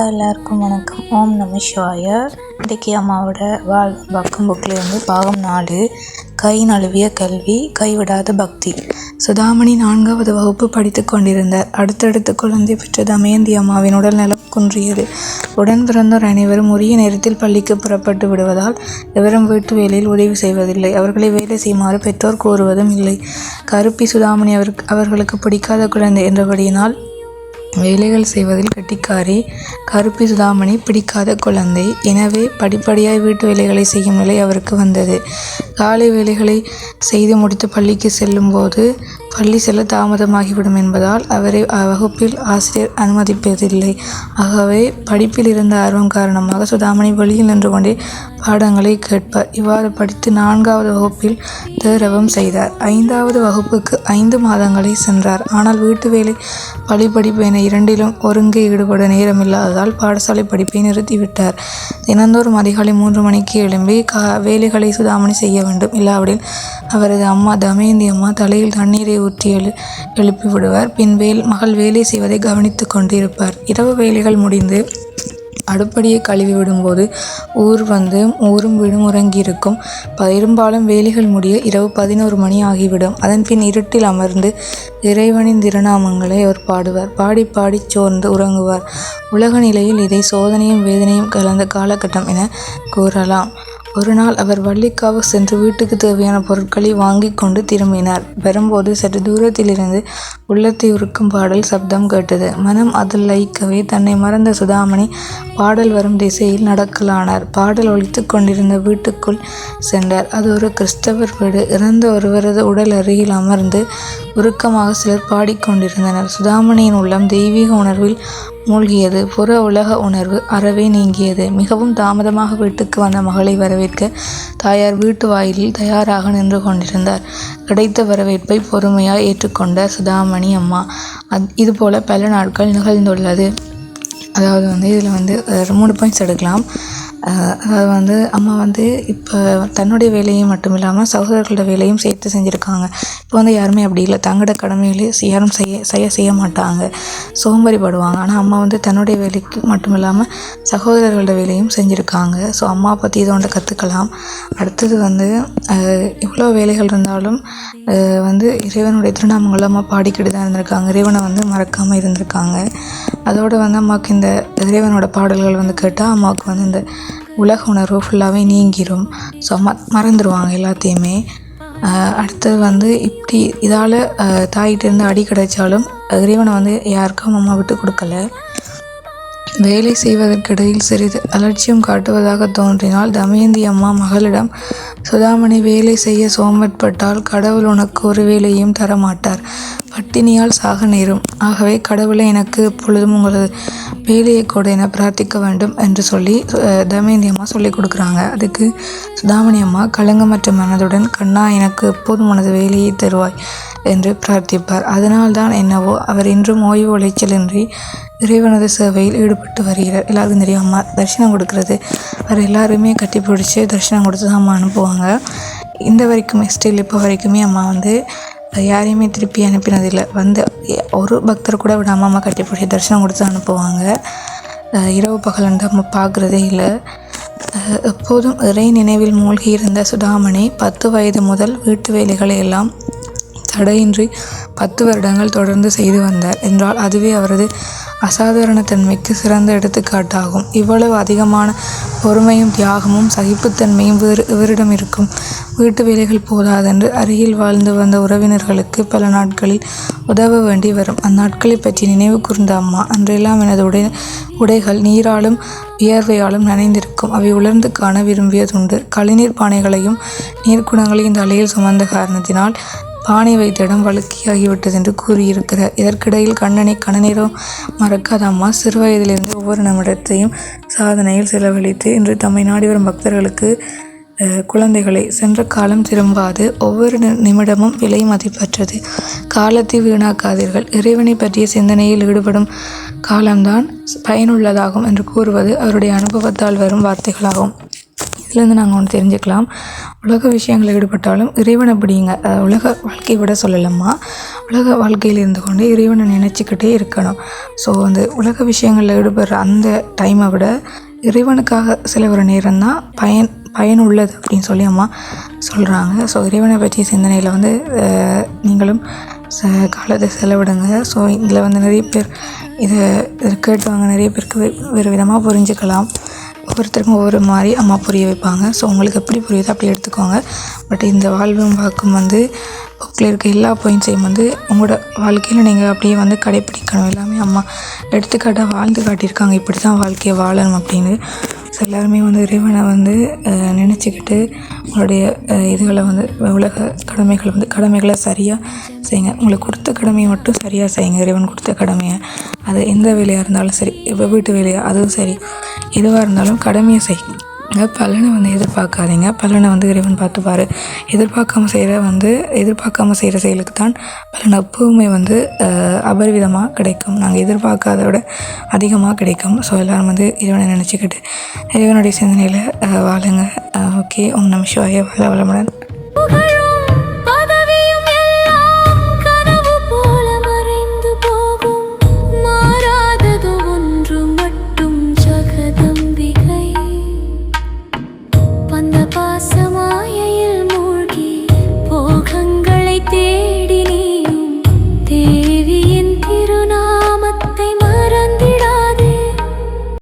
எல்லாருக்கும் வணக்கம். ஓம் நம சிவாய. இன்றைக்கி அம்மாவோட வாழ் பக்கம் புக்லேருந்து பாகம் நாலு கை நழுவிய கல்வி கைவிடாத பக்தி. சுதாமணி நான்காவது வகுப்பு படித்து கொண்டிருந்தார். அடுத்தடுத்து குழந்தை பெற்ற தமயந்தி அம்மாவின் உடல் நலம் குன்றியது. உடன் பிறந்தோர் அனைவரும் உரிய நேரத்தில் பள்ளிக்கு புறப்பட்டு விடுவதால் எவரும் வீட்டு வேலையில் உதவி செய்வதில்லை. அவர்களை வேலை செய்யுமாறு பெற்றோர் கூறுவதும் இல்லை. கருப்பி சுதாமணி அவருக்கு அவர்களுக்கு பிடிக்காத குழந்தை என்றபடியினால் வேலைகள் செய்வதில் கெட்டிக்காரி கருப்பி சுதாமணி பிடிக்காத குழந்தை. எனவே படிப்படியாய் வீட்டு வேலைகளை செய்யும் நிலை அவருக்கு வந்தது. காலை வேலைகளை செய்து முடித்து பள்ளிக்கு செல்லும்போது பள்ளி செல்ல தாமதமாகிவிடும் என்பதால் அவரை வகுப்பில் ஆசிரியர் அனுமதிப்பதில்லை. ஆகவே படிப்பில் இருந்த ஆர்வம் காரணமாக சுதாமணி வெளியில் நின்று கொண்டே பாடங்களை கேட்பார். இவ்வாறு படித்து நான்காவது வகுப்பில் தேரவம் செய்தார். ஐந்தாவது வகுப்புக்கு ஐந்து மாதங்களை சென்றார். ஆனால் வீட்டு வேலை பள்ளி படிப்பு என இரண்டிலும் ஒருங்கே ஈடுபட நேரமில்லாததால் பாடசாலை படிப்பை நிறுத்திவிட்டார். தினந்தோறும் அதிகாலை மூன்று மணிக்கு எழும்பி கா வேலைகளை சுதாமணி செய்ய வேண்டும். இல்லாவிடில் அவரது அம்மா தமயந்தி அம்மா தலையில் தண்ணீரை ஊற்றி எழு எழுப்பி விடுவார். பின் வேல் மகள் வேலை செய்வதை கவனித்து கொண்டிருப்பார். இரவு வேலைகள் முடிந்து அடுப்படியை கழுவி விடும்போது ஊர் வந்து ஊரும் வீடும் உறங்கியிருக்கும் பெரும்பாலும் வேலைகள் முடிய இரவு பதினோரு மணி ஆகிவிடும். அதன்பின் இருட்டில் அமர்ந்து இறைவனின் திருநாமங்களை அவர் பாடுவார். பாடி பாடி சோர்ந்து உறங்குவார். உலக நிலையில் இதை சோதனையும் வேதனையும் கலந்த காலகட்டம் என கூறலாம். ஒரு நாள் அவர் வள்ளிக்காக சென்று வீட்டுக்கு தேவையான பொருட்களை வாங்கி கொண்டு திரும்பினார். வரும்போது சற்று தூரத்திலிருந்து உள்ளத்தை உருக்கும் பாடல் சப்தம் கேட்டது. மனம் அதில் லயிக்கவே தன்னை மறந்த சுதாமணி பாடல் வரும் திசையில் நடக்கலானார். பாடல் ஒழித்து கொண்டிருந்த வீட்டுக்குள் சென்றார். அது ஒரு கிறிஸ்தவர் வீடு. இறந்த ஒருவரது உடல் அருகில் அமர்ந்து உருக்கமாக சிலர் பாடிக்கொண்டிருந்தனர் சுதாமணியின் உள்ளம் தெய்வீக உணர்வில் மூழ்கியது. புற உலக உணர்வு அறவே நீங்கியது. மிகவும் தாமதமாக வீட்டுக்கு வந்த மகளை வரவேற்க தாயார் வீட்டு வாயிலில் தயாராக நின்று கொண்டிருந்தார். கிடைத்த வரவேற்பை பொறுமையாக ஏற்றுக்கொண்ட சுதாமணி அம்மா அத் இதுபோல் பல நாட்கள் நிகழ்ந்துள்ளது. அதாவது வந்து இதில் வந்து மூணு பாயிண்ட்ஸ் எடுக்கலாம். அதாவது வந்து அம்மா வந்து இப்போ தன்னுடைய வேலையும் மட்டும் இல்லாமல் சகோதரர்களோட வேலையும் சேர்த்து செஞ்சுருக்காங்க. இப்போ வந்து யாருமே அப்படி இல்லை. தங்களோட கடமைகளை யாரும் செய்ய செய்ய செய்ய மாட்டாங்க. சோம்பேறிப்படுவாங்க ஆனால் அம்மா வந்து தன்னுடைய வேலைக்கு மட்டும் இல்லாமல் சகோதரர்களோட வேலையும் செஞ்சுருக்காங்க. ஸோ அம்மா பற்றி இதை ஒன்று கற்றுக்கலாம் அடுத்தது வந்து இவ்வளோ வேலைகள் இருந்தாலும் வந்து இறைவனுடைய திருநாமங்களை அம்மா பாடிக்கிட்டு தான் இருந்திருக்காங்க. இறைவனை வந்து மறக்காமல் இருந்திருக்காங்க. அதோடு வந்து அம்மாவுக்கு இந்த இறைவனோட பாடல்கள் வந்து கேட்டால் அம்மாவுக்கு வந்து இந்த உலக உணர்வு ஃபுல்லாகவே நீங்கிரும். ஸோ ம மறந்துடுவாங்க எல்லாத்தையுமே. அடுத்தது வந்து இப்படி இதால் தாயிட்டேருந்து அடி கிடைச்சாலும் இறைவனை வந்து யாருக்கும் அம்மா விட்டு கொடுக்கல. வேலை செய்வதற்கிடையில் சிறிது அலட்சியம் காட்டுவதாக தோன்றினால் தமயந்தி அம்மா மகளிடம் சுதாமணி வேலை செய்ய சோம்பற்பட்டால் கடவுள் உனக்கு ஒரு வேலையும் தரமாட்டார். பட்டினியால் சாக நேரும். ஆகவே கடவுளை எனக்கு எப்பொழுதும் உங்களது வேலையை கூட என பிரார்த்திக்க வேண்டும் என்று சொல்லி தமயந்தி அம்மா சொல்லிக் கொடுக்குறாங்க. அதுக்கு சுதாமணி அம்மா கலங்கமற்ற மனதுடன் கண்ணா எனக்கு எப்போதும் உனது வேலையை தருவாய் என்று பிரார்த்திப்பார். அதனால்தான் என்னவோ அவர் இன்றும் ஓய்வு உளைச்சலின்றி இறைவனது சேவையில் ஈடுபட்டு வருகிறார். எல்லாருக்கும் தெரியும் அம்மா தரிசனம் கொடுக்கறது. அவர் எல்லாருமே கட்டி பிடிச்சி தரிசனம் கொடுத்து தான் அம்மா அனுப்புவாங்க. இந்த வரைக்குமே ஸ்டில் இப்போ வரைக்குமே அம்மா வந்து யாரையுமே திருப்பி அனுப்பினதில்லை. வந்து ஒரு பக்தர் கூட விடாமல் அம்மா கட்டி பிடிச்சி தரிசனம் கொடுத்து அனுப்புவாங்க. இரவு பகல் வந்து அம்மா பார்க்குறதே இல்லை. எப்போதும் இறை நினைவில் மூழ்கி இருந்த சுதாமணி பத்து வயது முதல் வீட்டு வேலைகளை எல்லாம் தடையின்றி பத்து வருடங்கள் தொடர்ந்து செய்து வந்தார். என்றால் அதுவே அவரது அசாதாரணத்தன்மைக்கு சிறந்த எடுத்துக்காட்டாகும். இவ்வளவு அதிகமான பொறுமையும் தியாகமும் சகிப்புத்தன்மையும் வேறு இவரிடம் இருக்கும். வீட்டு வேலைகள் போதாதென்று அருகில் வாழ்ந்து வந்த உறவினர்களுக்கு பல நாட்களில் உதவ வேண்டி வரும். அந்நாட்களை பற்றி நினைவு கூர்ந்த அம்மா அன்றெல்லாம் எனது உடை உடைகள் நீராலும் வியர்வையாலும் நனைந்திருக்கும். அவை உலர்ந்து காண விரும்பியதுண்டு. கழிநீர் பானைகளையும் நீர்க்குடங்களையும் தலையில் சுமந்த காரணத்தினால் பானை வைத்த இடம் வழுக்கியாகிவிட்டது என்று கூறியிருக்கிறார் இதற்கிடையில் கண்ணனை கணநேரம் மறக்காத அம்மா சிறுவயதிலிருந்து ஒவ்வொரு நிமிடத்தையும் சாதனையில் செலவழித்து இன்று தம்மை நாடி வரும் பக்தர்களுக்கு குழந்தைகளை சென்ற காலம் திரும்பாது. ஒவ்வொரு நிமிடமும் விலை மதிப்பற்றது. காலத்தை வீணாக்காதீர்கள். இறைவனை பற்றிய சிந்தனையில் ஈடுபடும் காலம்தான் பயனுள்ளதாகும் என்று கூறுவது அவருடைய அனுபவத்தால் வரும் வார்த்தைகளாகும். இதுலேருந்து நாங்கள் ஒன்று தெரிஞ்சுக்கலாம். உலக விஷயங்களில் ஈடுபட்டாலும் இறைவனை பிடிங்க உலக வாழ்க்கையை விட சொல்லலாமா உலக வாழ்க்கையில் இருந்து கொண்டு இறைவனை நினச்சிக்கிட்டே இருக்கணும். ஸோ அந்த உலக விஷயங்களில் ஈடுபடுற அந்த டைமை விட இறைவனுக்காக செலவுற நேரம் தான் பயன் பயனுள்ளது அப்படின்னு சொல்லி அம்மா சொல்கிறாங்க ஸோ இறைவனை பற்றிய சிந்தனையில் வந்து நீங்களும் ச காலத்தை செலவிடுங்க. ஸோ இதில் வந்து நிறைய பேர் இதை இதை கேட்டவங்க நிறைய பேருக்கு வேறு விதமாக புரிஞ்சுக்கலாம். ஒவ்வொருத்தருக்கும் ஒவ்வொரு மாதிரி அம்மா புரிய வைப்பாங்க. ஸோ உங்களுக்கு எப்படி புரியுதோ அப்படி எடுத்துக்கோங்க. பட் இந்த வாழ்வும் வாக்கும் வந்து புக்கில் இருக்க எல்லா பாயிண்ட்ஸையும் வந்து உங்களோட வாழ்க்கையில் நீங்கள் அப்படியே வந்து கடைப்பிடிக்கணும். எல்லாமே அம்மா எடுத்துக்காட்டாக வாழ்ந்து காட்டியிருக்காங்க. இப்படி தான் வாழ்க்கையை வாழணும் அப்படின்னு. ஸோ எல்லாருமே வந்து இறைவனை வந்து நினச்சிக்கிட்டு உங்களுடைய இதுகளை வந்து உலக கடமைகளை வந்து கடமைகளை சரியாக செய்யுங்க. உங்களுக்கு கொடுத்த கடமையை மட்டும் சரியாக செய்யுங்க. இறைவன் கொடுத்த கடமையை. அது எந்த வேலையாக இருந்தாலும் சரி இப்போ வீட்டு வேலையாக அதுவும் சரி. எதுவாக இருந்தாலும் கடமையை செய்யுங்க பலனை வந்து எதிர்பார்க்காதீங்க. பலனை வந்து இறைவன் பார்த்துப்பாரு. எதிர்பார்க்காம செய்கிற வந்து எதிர்பார்க்காம செய்கிற செயலுக்கு தான் பலன் எப்பவுமே வந்து அபரிவிதமாக கிடைக்கும். நாங்கள் எதிர்பார்க்காத விட அதிகமாக கிடைக்கும். ஸோ எல்லோரும் வந்து இறைவனை நினச்சிக்கிட்டு இறைவனுடைய சிந்தனையில் வாழுங்க. ஓகே உம் நம சிவாய. வள வளமுடன்.